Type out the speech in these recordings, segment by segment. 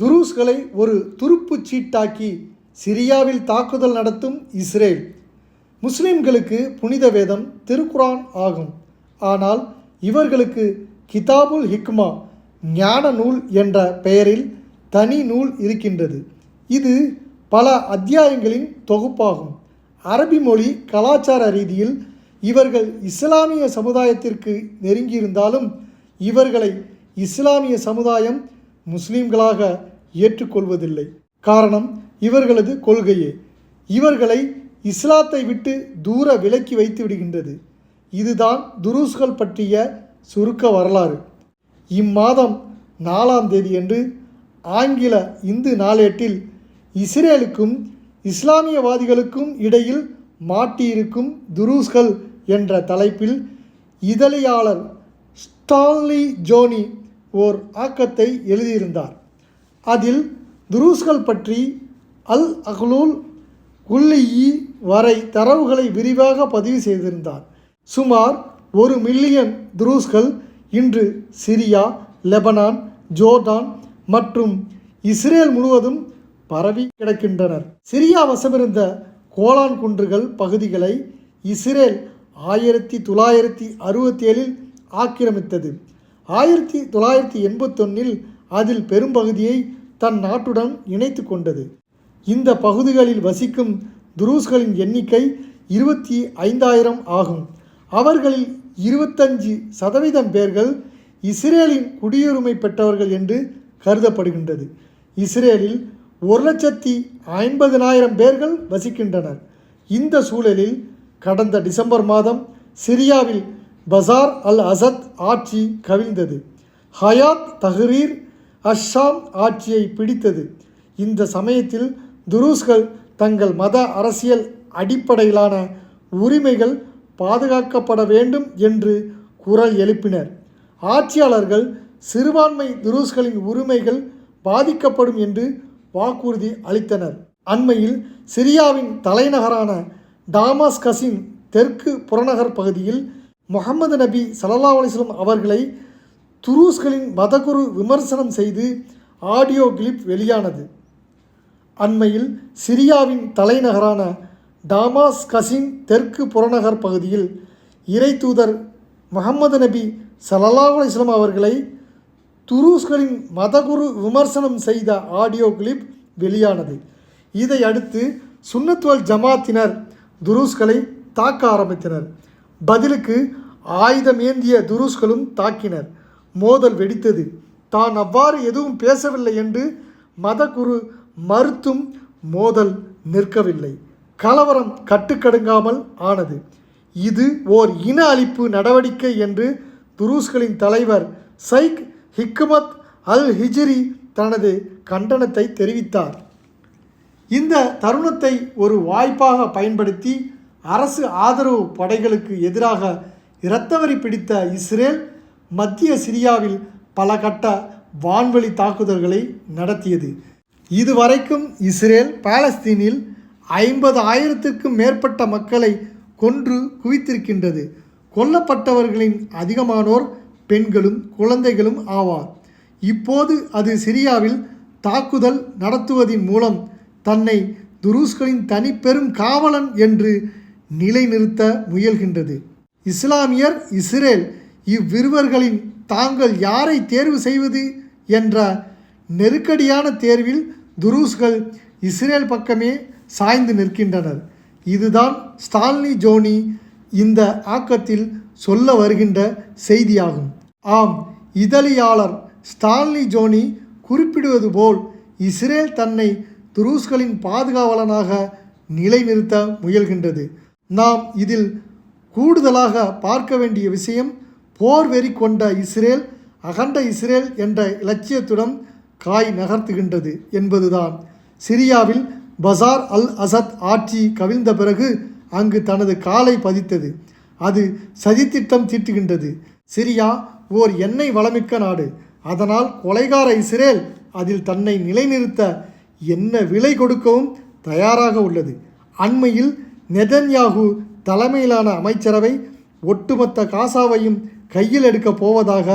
துருஸ்களை ஒரு துருப்புச் சீட்டாக்கி சிரியாவில் தாக்குதல் நடத்தும் இஸ்ரேல். முஸ்லிம்களுக்கு புனித வேதம் திருக்குரான் ஆகும். ஆனால் இவர்களுக்கு கிதாபுல் ஹிக்மா ஞான நூல் என்ற பெயரில் தனி நூல் இருக்கின்றது. இது பல அத்தியாயங்களின் தொகுப்பாகும். அரபி மொழி கலாச்சார ரீதியில் இவர்கள் இஸ்லாமிய சமுதாயத்திற்கு நெருங்கியிருந்தாலும் இவர்களை இஸ்லாமிய சமுதாயம் முஸ்லீம்களாக ஏற்றுக்கொள்வதில்லை. காரணம் இவர்களது கொள்கையே. இவர்களை இஸ்லாத்தை விட்டு தூர விலக்கி வைத்து விடுகின்றது. இதுதான் துருஸ்கள் பற்றிய சுருக்க வரலாறு. இம்மாதம் நாலாம் தேதியன்று ஆங்கில இந்து நாளேட்டில் இஸ்ரேலுக்கும் இஸ்லாமியவாதிகளுக்கும் இடையில் மாட்டியிருக்கும் துருஸ்கள் என்ற தலைப்பில் இதழியாளர் ஸ்டான்லி ஜோனி ஓர் ஆக்கத்தை எழுதியிருந்தார். அதில் துருஸ்கள் பற்றி அல் அஹ்லூல் குல்லியி வரை தரவுகளை விரிவாக பதிவு செய்திருந்தார். சுமார் ஒரு மில்லியன் துருஸ்கள் இன்று சிரியா லெபனான் ஜோர்டான் மற்றும் இஸ்ரேல் முழுவதும் பரவி கிடக்கின்றனர். சிரியா வசமிருந்த கோலான் குன்றுகள் பகுதிகளை இஸ்ரேல் ஆயிரத்தி தொள்ளாயிரத்தி அறுபத்தி ஏழில் ஆக்கிரமித்தது. ஆயிரத்தி தொள்ளாயிரத்தி எண்பத்தொன்னில் அதில் பெரும்பகுதியை தன் நாட்டுடன் இணைத்து கொண்டது. இந்த பகுதிகளில் வசிக்கும் துருஸ்களின் எண்ணிக்கை இருபத்தி ஐந்தாயிரம் ஆகும். அவர்களில் இருபத்தஞ்சு சதவீதம் பேர்கள் இஸ்ரேலின் குடியுரிமை பெற்றவர்கள் என்று கருதப்படுகின்றது. இஸ்ரேலில் ஒரு லட்சத்தி ஐம்பதினாயிரம் பேர்கள் வசிக்கின்றனர். இந்த சூழலில் கடந்த டிசம்பர் மாதம் சிரியாவில் பசார் அல் அசத் ஆட்சி கவிழ்ந்தது. ஹயாத் தஹ்ரீர் அஷாம் ஆட்சியை பிடித்தது. இந்த சமயத்தில் துருஸ்கள் தங்கள் மத அரசியல் அடிப்படையிலான உரிமைகள் பாதுகாக்கப்பட வேண்டும் என்று குரல் எழுப்பினர். ஆட்சியாளர்கள் சிறுபான்மை துருஸ்களின் உரிமைகள் பாதிக்கப்படும் என்று வாக்குறுதி அளித்தனர். அண்மையில் சிரியாவின் தலைநகரான டாமாஸ்கஸின் தெற்கு புறநகர் பகுதியில் முகமது நபி சல்லா அலிஸ்லம் அவர்களை துருஸ்களின் மதகுரு விமர்சனம் செய்து ஆடியோ கிளிப் வெளியானது. அண்மையில் சிரியாவின் தலைநகரான டாமாஸ் கசின் தெற்கு புறநகர் பகுதியில் இறை தூதர் முகமது நபி சல்லா அலிஸ்லாம் அவர்களை துருஸ்களின் மதகுரு விமர்சனம் செய்த ஆடியோ கிளிப் வெளியானது. இதை அடுத்து சுன்னத்வல் ஜமாத்தினர் துருஸ்களை தாக்க ஆரம்பித்தனர். பதிலுக்கு ஆயுதம் ஏந்திய துருஸ்களும் தாக்கினர். மோதல் வெடித்தது. தான் அவ்வாறு எதுவும் பேசவில்லை என்று மதகுரு மறுத்தும் மோதல் நிற்கவில்லை. கலவரம் கட்டுக்கடுங்காமல் ஆனது. இது ஓர் இன அழிப்பு நடவடிக்கை என்று துருஸ்களின் தலைவர் சைக் ஹிக்மத் அல் ஹிஜ்ரி தனது கண்டனத்தை தெரிவித்தார். இந்த தருணத்தை ஒரு வாய்ப்பாக பயன்படுத்தி அரசு ஆதரவு படைகளுக்கு எதிராக இரத்தவரி பிடித்த இஸ்ரேல் மத்திய சிரியாவில் பல கட்ட வான்வழி தாக்குதல்களை நடத்தியது. இதுவரைக்கும் இஸ்ரேல் பாலஸ்தீனில் ஐம்பது ஆயிரத்திற்கும் மேற்பட்ட மக்களை கொன்று குவித்திருக்கின்றது. கொல்லப்பட்டவர்களின் அதிகமானோர் பெண்களும் குழந்தைகளும் ஆவார். இப்போது அது சிரியாவில் தாக்குதல் நடத்துவதின் மூலம் தன்னை துருஸ்களின் தனிப்பெரும் காவலன் என்று நிலைநிறுத்த முயல்கின்றது. இஸ்லாமியர் இஸ்ரேல் இவ்விருவர்களின் தாங்கள் யாரை தேர்வு செய்வது என்ற நெருக்கடியான தேர்வில் துருஸ்கள் இஸ்ரேல் பக்கமே சாய்ந்து நிற்கின்றனர். இதுதான் ஸ்டாலினி ஜோனி இந்த ஆக்கத்தில் சொல்ல வருகின்ற செய்தியாகும். ஆம் இதழியாளர் ஸ்டாலினி ஜோனி குறிப்பிடுவது போல் இஸ்ரேல் தன்னை துருஸ்களின் பாதுகாவலனாக நிலைநிறுத்த முயல்கின்றது. நாம் இதில் கூடுதலாக பார்க்க வேண்டிய விஷயம் போர் வெறி கொண்ட இஸ்ரேல் அகண்ட இஸ்ரேல் என்ற இலட்சியத்துடன் காய் நகர்த்துகின்றது என்பதுதான். சிரியாவில் பசார் அல் அசத் ஆட்சி கவிழ்ந்த பிறகு அங்கு தனது காலை பதித்தது. அது சதித்திட்டம் தீட்டுகின்றது. சிரியா ஓர் எண்ணெய் வளமிக்க நாடு. அதனால் கொலைகார இஸ்ரேல் அதில் தன்னை நிலைநிறுத்த என்ன விலை கொடுக்கவும் தயாராக உள்ளது. அண்மையில் நெதன்யாகு தலைமையிலான அமைச்சரவை ஒட்டுமொத்த காசாவையும் கையில் எடுக்கப் போவதாக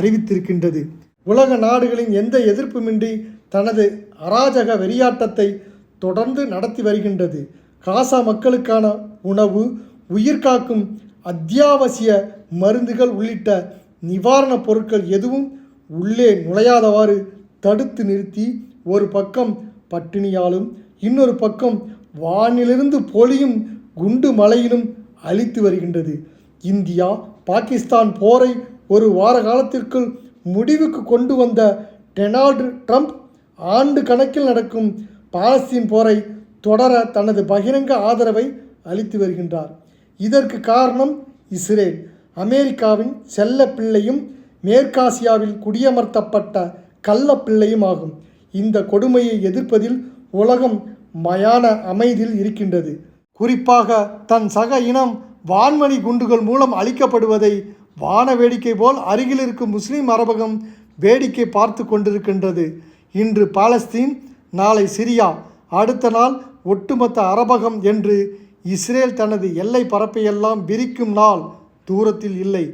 அறிவித்திருக்கின்றது. உலக நாடுகளின் எந்த எதிர்ப்புமின்றி தனது அராஜக வெறியாட்டத்தை தொடர்ந்து நடத்தி வருகின்றது. காசா மக்களுக்கான உணவு உயிர்காக்கும் அத்தியாவசிய மருந்துகள் உள்ளிட்ட நிவாரணப் பொருட்கள் எதுவும் உள்ளே நுழையாதவாறு தடுத்து நிறுத்தி ஒரு பக்கம் பட்டினியாலும் இன்னொரு பக்கம் வானிலிருந்து பொழியும் குண்டு மழையிலும் அழித்து வருகின்றது. இந்தியா பாகிஸ்தான் போரை ஒரு வார காலத்திற்குள் முடிவுக்கு கொண்டு வந்த டெனால்டு ட்ரம்ப் ஆண்டு கணக்கில் நடக்கும் பாலஸ்தீன் போரை தொடர தனது பகிரங்க ஆதரவை அளித்து வருகின்றார். இதற்கு காரணம் இஸ்ரேல். அமெரிக்காவின் செல்ல பிள்ளையும் மேற்காசியாவில் குடியமர்த்தப்பட்ட கள்ள பிள்ளையும் ஆகும். இந்த கொடுமையை எதிர்ப்பதில் உலகம் மயான அமைதியில் இருக்கின்றது. குறிப்பாக தன் சக இனம் வான்மணி குண்டுகள் மூலம் அழிக்கப்படுவதை வான வேடிக்கை போல் அருகில் இருக்கும் முஸ்லீம் அரபகம் வேடிக்கை பார்த்து கொண்டிருக்கின்றது. இன்று பாலஸ்தீன் நாளை சிரியா அடுத்த நாள் ஒட்டுமொத்த அரபகம் என்று இஸ்ரேல் தனது எல்லை பரப்பையெல்லாம் விரிக்கும் நாள் தூரத்தில் இல்லை.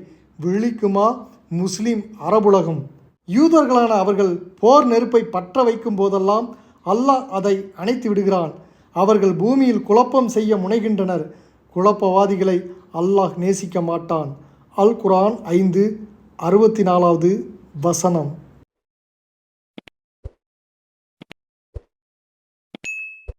விழிக்குமா முஸ்லீம் அரபுலகம்? யூதர்களான அவர்கள் போர் நெருப்பை பற்ற வைக்கும் போதெல்லாம் அல்லாஹ் அதை அணைத்து விடுகிறான். அவர்கள் பூமியில் குழப்பம் செய்ய முனைகின்றனர். குழப்பவாதிகளை அல்லாஹ் நேசிக்க மாட்டான். அல் குரான் ஐந்து அறுபத்தி நாலாவது வசனம்.